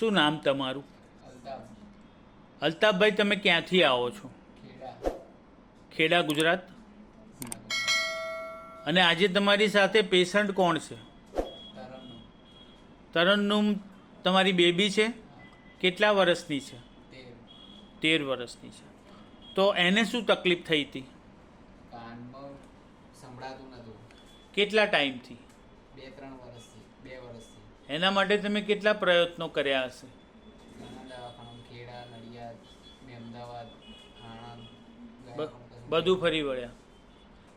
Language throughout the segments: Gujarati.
શું નામ તમારું? અલ્તાફ અલ્તાફભાઈ તમે ક્યાંથી આવો છો? ખેડા ગુજરાત? અને આજે તમારી સાથે પેશન્ટ કોણ છે? તરન્નુમ તમારી બેબી છે? કેટલા વર્ષની છે? તેર વર્ષની છે. તો એને શું તકલીફ થઈ હતી? કેટલા ટાઈમથી? બે ત્રણ વર્ષથી બે વર્ષથી. એના માટે તમે કેટલા પ્રયત્નો કર્યા હશે? બધું ફરી વળ્યા.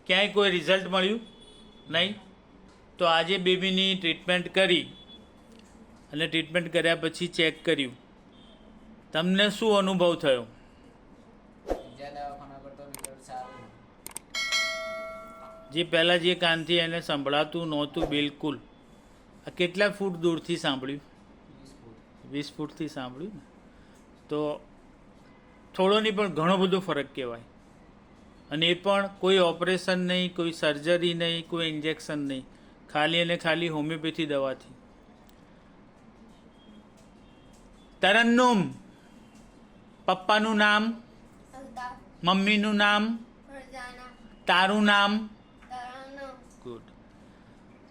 ક્યાંય કોઈ રિઝલ્ટ મળ્યું? નહીં? તો આજે બેબીની ટ્રીટમેન્ટ કરી અને ટ્રીટમેન્ટ કર્યા પછી ચેક કર્યું. તમને શું અનુભવ થયો? જે પહેલાં જે કાનથી એને સંભળાતું નહોતું બિલકુલ. આ કેટલા ફૂટ દૂરથી સાંભળ્યું? વીસ ફૂટથી સાંભળ્યું ને? તો થોડો નહીં પણ ઘણો બધો ફરક કહેવાય. અને એ પણ કોઈ ઓપરેશન નહીં કોઈ સર્જરી નહીં કોઈ ઇન્જેક્શન નહીં. ખાલી અને ખાલી હોમિયોપેથી દવાથી. તરન્નુમ. પપ્પાનું નામ? મમ્મીનું નામ? તારું નામ?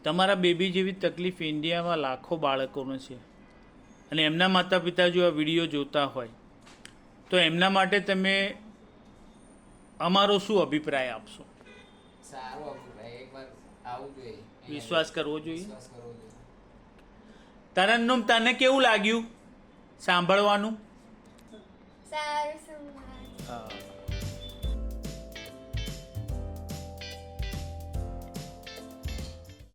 તમારા બેબી જેવી તકલીફ ઇન્ડિયામાં લાખો બાળકોને છે. અને એમના માતા પિતા જો આ વીડિયો જોતા હોય તો એમના માટે તમે અમારો શું અભિપ્રાય આપશો? સારો અભિપ્રાય. એકવાર આવવું જોઈએ. વિશ્વાસ કરવો જોઈએ? વિશ્વાસ તરન્નુમ તને કેવું લાગ્યું? સાંભળવાનું? સારું હા.